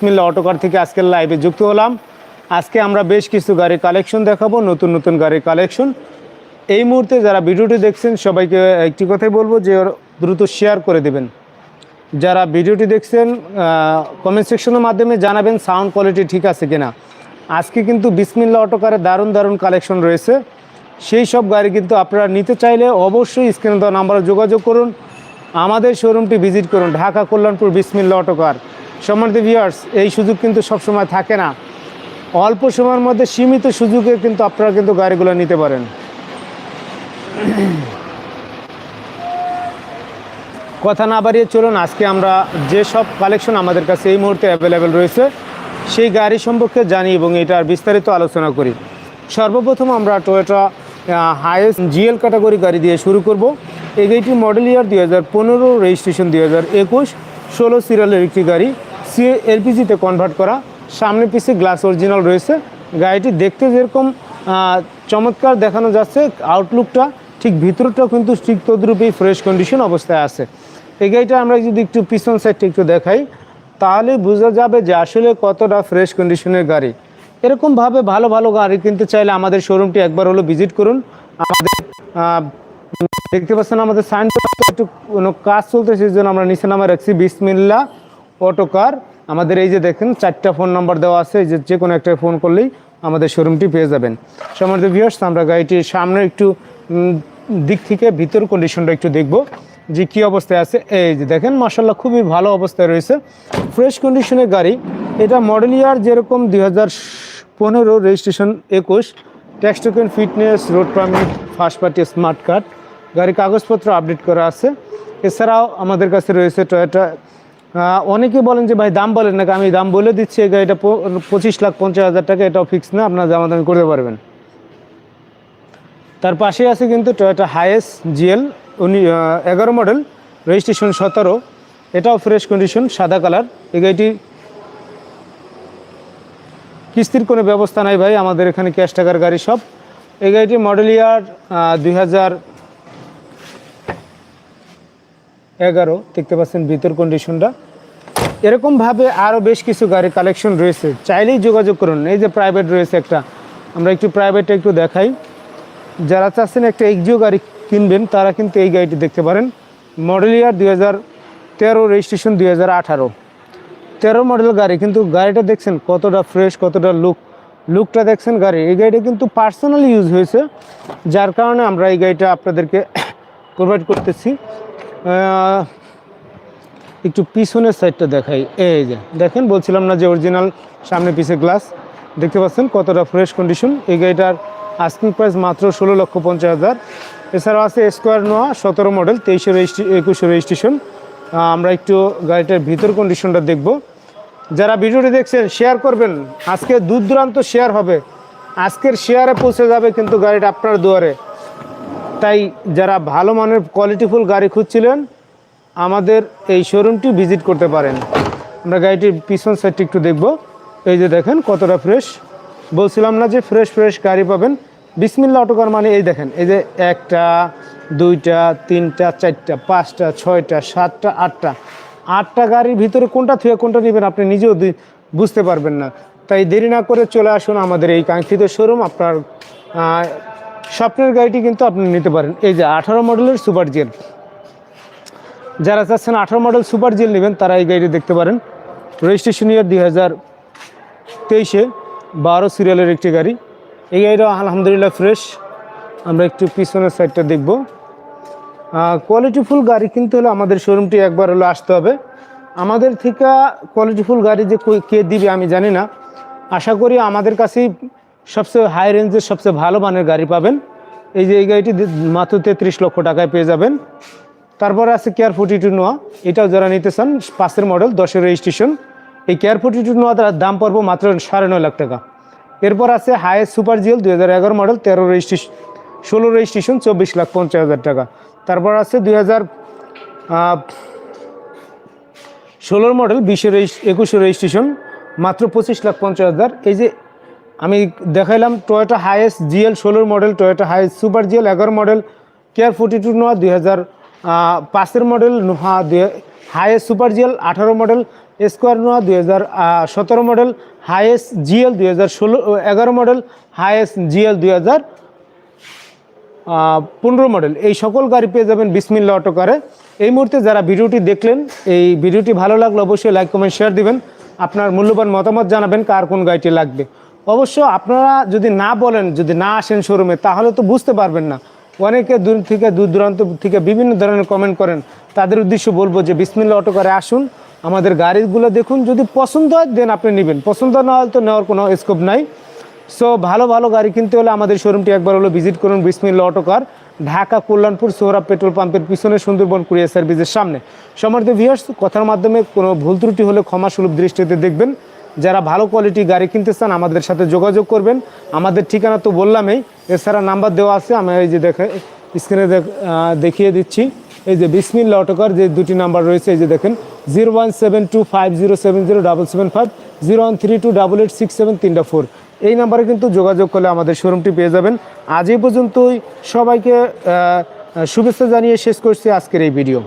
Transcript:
বিসমিল্লা অটোকার থেকে আজকের লাইভে যুক্ত হলাম। আজকে আমরা বেশ কিছু গাড়ির কালেকশন দেখাবো, নতুন নতুন গাড়ির কালেকশন এই মুহূর্তে যারা ভিডিওটি দেখছেন, সবাইকে একটি কথাই বলব যে দ্রুত শেয়ার করে দেবেন। যারা ভিডিওটি দেখছেন কমেন্ট সেকশনের মাধ্যমে জানাবেন সাউন্ড কোয়ালিটি ঠিক আছে কিনা। আজকে কিন্তু বিসমিল্লা অটোকারে দারুণ দারুণ কালেকশন রয়েছে। সেই সব গাড়ি কিন্তু আপনারা নিতে চাইলে অবশ্যই স্ক্রিনে দেওয়া নাম্বারে যোগাযোগ করুন। আমাদের শোরুমটি ভিজিট করুন, ঢাকা কল্যাণপুর বিসমিল্লা অটোকার সম্মানিত ভিউয়ার্স এই সুযোগ কিন্তু সবসময় থাকে না। অল্প সময়ের মধ্যে সীমিত সুযোগে কিন্তু আপনারা কিন্তু গাড়িগুলো নিতে পারেন। কথা না বাড়িয়ে চলুন, আজকে আমরা যে সব কালেকশন আমাদের কাছে এই মুহূর্তে অ্যাভেলেবেল রয়েছে, সেই গাড়ি সম্পর্কে জানি এবং এটার বিস্তারিত আলোচনা করি। সর্বপ্রথম আমরা টয়োটা হাইয়েস্ট জিএল ক্যাটাগরি গাড়ি দিয়ে শুরু করব। এই গাড়িটির মডেল ইয়ার দুই হাজার পনেরো রেজিস্ট্রেশন দুই হাজার একুশ, ষোলো সিরিয়ালের একটি গাড়ি। সি এলপিজিতে কনভার্ট করা। সামনে পিছে গ্লাস অরিজিনাল রয়েছে। গাড়িটি দেখতে যেরকম চমৎকার দেখানো যাচ্ছে। আউটলুকটা ঠিক ভিতরটাও কিন্তু ঠিক তদ্রূপেই ফ্রেশ কন্ডিশন অবস্থায় আছে। এই গাড়িটা আমরা যদি একটু পিছন সাইডটা একটু দেখাই, তাহলে বোঝা যাবে যে আসলে কতটা ফ্রেশ কন্ডিশনের গাড়ি। এরকমভাবে ভালো ভালো গাড়ি কিনতে চাইলে আমাদের শোরুমটি একবার হলো ভিজিট করুন। আমাদের দেখতে পাচ্ছেন আমাদের সাইনবোর্ড একটু কোনো কাজ চলতেছে, সেই জন্য আমরা নিচে নামে রাখছি। বিসমিল্লা অটোকার আমাদের এই যে দেখেন, চারটা ফোন নাম্বার দেওয়া আছে যে যে কোনো একটা ফোন করলেই আমাদের শোরুমটি পেয়ে যাবেন। সমাজ ভিউয়ার্স আমরা গাড়িটির সামনে একটু দিক থেকে ভিতর কন্ডিশনটা একটু দেখব যে কী অবস্থায় আছে। এই যে দেখেন মাসাল্লাহ খুবই ভালো অবস্থায় রয়েছে। ফ্রেশ কন্ডিশনের গাড়ি, এটা মডেল ইয়ার যেরকম দুই হাজার পনেরো রেজিস্ট্রেশন একুশ। Tax token fitness road permit first party smart card গাড়ির কাগজপত্র আপডেট করা আছে। এছাড়াও আমাদের কাছে রয়েছে টয়োটা অনেকে বলেন যে, ভাই, দাম বলেন না আমি দাম বলে দিচ্ছি, এই গাড়িটা পঁচিশ লাখ পঞ্চাশ হাজার টাকা, এটাও ফিক্স না, আপনার দাম দামি করতে পারবেন। তার পাশে আছে কিন্তু টয়োটা হাইয়েস জিএল উনি এগারো মডেল রেজিস্ট্রেশন সতেরো, এটাও ফ্রেশ কন্ডিশন সাদা কালার এই গাড়িটি কিস্তির কোনো ব্যবস্থা নাই ভাই, আমাদের এখানে ক্যাশ টাকার গাড়ি সব। এই গাড়িটি মডেল ইয়ার দুই হাজার হাজার এগারো, দেখতে পাচ্ছেন ভিতর কন্ডিশনটা এরকমভাবে আরও বেশ কিছু গাড়ির কালেকশন রয়েছে। চাইলেই যোগাযোগ করুন। এই যে প্রাইভেট রয়েছে একটা, আমরা একটু প্রাইভেটটা একটু দেখাই। যারা চাচ্ছেন একটা এক্সিও গাড়ি কিনবেন, তারা কিন্তু এই গাড়িটি দেখতে পারেন। মডেল ইয়ার দুই হাজার তেরো রেজিস্ট্রেশন দুই হাজার আঠারো। তেরো মডেল গাড়ি, কিন্তু গাড়িটা দেখছেন কতটা ফ্রেশ কতটা লুক লুকটা দেখছেন গাড়ি। এই গাড়িটা কিন্তু পার্সোনালি ইউজ হয়েছে, যার কারণে আমরা এই গাড়িটা আপনাদেরকে প্রোভাইড করতেছি। একটু পিছনের সাইডটা দেখাই। এই যে, দেখেন, বলছিলাম না যে অরিজিনাল সামনে পিছে গ্লাস দেখতে পাচ্ছেন কতটা ফ্রেশ কন্ডিশন এই গাড়িটার আস্কিং প্রাইস মাত্র ষোলো লক্ষ পঞ্চাশ হাজার। এছাড়াও আছে স্কোয়ার নোয়া সতেরো মডেল তেইশে রেজিস্ট্রি একুশে রেজিস্ট্রেশন আমরা একটু গাড়িটার ভিতর কন্ডিশনটা দেখব। যারা ভিডিওটি দেখছেন শেয়ার করবেন। আজকে দূর দূরান্ত শেয়ার হবে। আজকের শেয়ারে পৌঁছে যাবে কিন্তু গাড়িটা আপনার দুয়ারে। তাই যারা ভালো মানের কোয়ালিটিফুল গাড়ি খুঁজছিলেন, আমাদের এই শোরুমটি ভিজিট করতে পারেন। আমরা গাড়িটির পিছন সাইডটি একটু দেখব। এই যে দেখেন, কতটা ফ্রেশ বলছিলাম না যে ফ্রেশ ফ্রেশ গাড়ি পাবেন। বিসমিল্লা অটোকার মানে এই দেখেন, এই যে একটা, দুইটা, তিনটা, চারটা, পাঁচটা, ছয়টা, সাতটা, আটটা। আটটা গাড়ির ভিতরে কোনটা থুয়ে কোনটা নেবেন আপনি নিজেও বুঝতে পারবেন না। তাই দেরি না করে চলে আসুন আমাদের এই কাঙ্ক্ষিত শোরুম আপনার স্বপ্নের গাড়িটি কিন্তু আপনি নিতে পারেন। এই যে আঠারো মডেলের সুপার জেল। যারা চাচ্ছেন আঠারো মডেল সুপার জেল নেবেন, তারা এই গাড়িটি দেখতে পারেন। রেজিস্ট্রেশন ইয়ার দুই হাজার তেইশে বারো সিরিয়ালের একটি গাড়ি। এই গাড়িটা আলহামদুলিল্লাহ ফ্রেশ আমরা একটু পিছনের সাইডটা দেখব। কোয়ালিটিফুল গাড়ি কিন্তু হলো আমাদের শোরুমটি একবার হলো আসতে হবে। আমাদের থেকে কোয়ালিটিফুল গাড়ি যে কে দিবে আমি জানি না। আশা করি আমাদের কাছেই সবচেয়ে হাই রেঞ্জের সবচেয়ে ভালো মানের গাড়ি পাবেন। এই যে এই গাড়িটি মাত্র তেত্রিশ লক্ষ টাকায় পেয়ে যাবেন। তারপরে আছে কেয়ার ফোর্টি টু নোয়া এটাও যারা নিতে চান, পাঁচের মডেল দশের রেজিস্ট্রেশন এই কেয়ার ফোর্টি টু নোয়া তার দাম পড়ব মাত্র সাড়ে নয় লাখ টাকা। এরপর আছে হায়েস্ট সুপার জিএল দুই হাজার এগারো মডেল তেরো রেজিস্ট্রেশন ষোলো রেজিস্ট্রেশন চব্বিশ লাখ পঞ্চাশ হাজার টাকা। তারপর আছে দুই হাজার ষোলোর মডেল বিশের একুশে রেজিস্ট্রেশন মাত্র পঁচিশ লাখ পঞ্চাশ হাজার। এই যে আমি দেখাইলাম টয়োটা হাইয়েস্ট জিএল ষোলোর model Toyota Hiace super GL এগারো model care forty two Noah দুই হাজার পাঁচের মডেল নোহা দুই হাইয়েস্ট সুপার জিএল আঠারো মডেল স্কোয়ার নোয়া দুই হাজার সতেরো মডেল হাইয়েস্ট জিএল দুই হাজার ষোলো এগারো মডেল হাইয়েস্ট জিএল দুই হাজার পনেরো মডেল এই সকল গাড়ি পেয়ে যাবেন বিসমিল্লা অটোকারে এই মুহূর্তে যারা ভিডিওটি দেখলেন, এই ভিডিওটি ভালো লাগলে অবশ্যই লাইক কমেন্ট শেয়ার দিবেন। আপনার মূল্যবান মতামত জানাবেন কার কোন গাড়িটি লাগবে। অবশ্য আপনারা যদি না বলেন, যদি না আসেন শোরুমে তাহলে তো বুঝতে পারবেন না। অনেকে দূর থেকে, দূর দূরান্ত থেকে বিভিন্ন ধরনের কমেন্ট করেন। তাদের উদ্দেশ্য বলব যে বিসমিল্লা অটোকারে আসুন। আমাদের গাড়িগুলো দেখুন, যদি পছন্দ হয় দেন আপনি নেবেন। পছন্দ না হলে তো নেওয়ার কোনো স্কোপ নাই। সো ভালো ভালো গাড়ি কিনতে হলে আমাদের শোরুমটি একবার হলো ভিজিট করুন বিসমিল্লা অটোকার ঢাকা, কল্যাণপুর সোহরা পেট্রোল পাম্পের পিছনে সুন্দরবন কুরিয়ার সার্ভিসের সামনে। সমর্থ ভিউয়ার্স কথার মাধ্যমে কোনো ভুল ত্রুটি হলে ক্ষমাসুলভ দৃষ্টিতে দেখবেন। যারা ভালো কোয়ালিটি গাড়ি কিনতে চান, আমাদের সাথে যোগাযোগ করবেন। আমাদের ঠিকানা তো বললামই, এছাড়া নাম্বার দেওয়া আছে, আমি এই যে দেখে স্ক্রিনে দেখিয়ে দিচ্ছি। এই যে বিসমিল্লা অটোকার যে দুটি নাম্বার রয়েছে, এই যে দেখেন zero one seven two five zero seven zero double seven five zero one three two double eight six seven তিনটা ফোর এই নাম্বারে কিন্তু যোগাযোগ করলে আমাদের শোরুমটি পেয়ে যাবেন। আজ এই পর্যন্তই, সবাইকে শুভেচ্ছা জানিয়ে শেষ করছি আজকের এই ভিডিও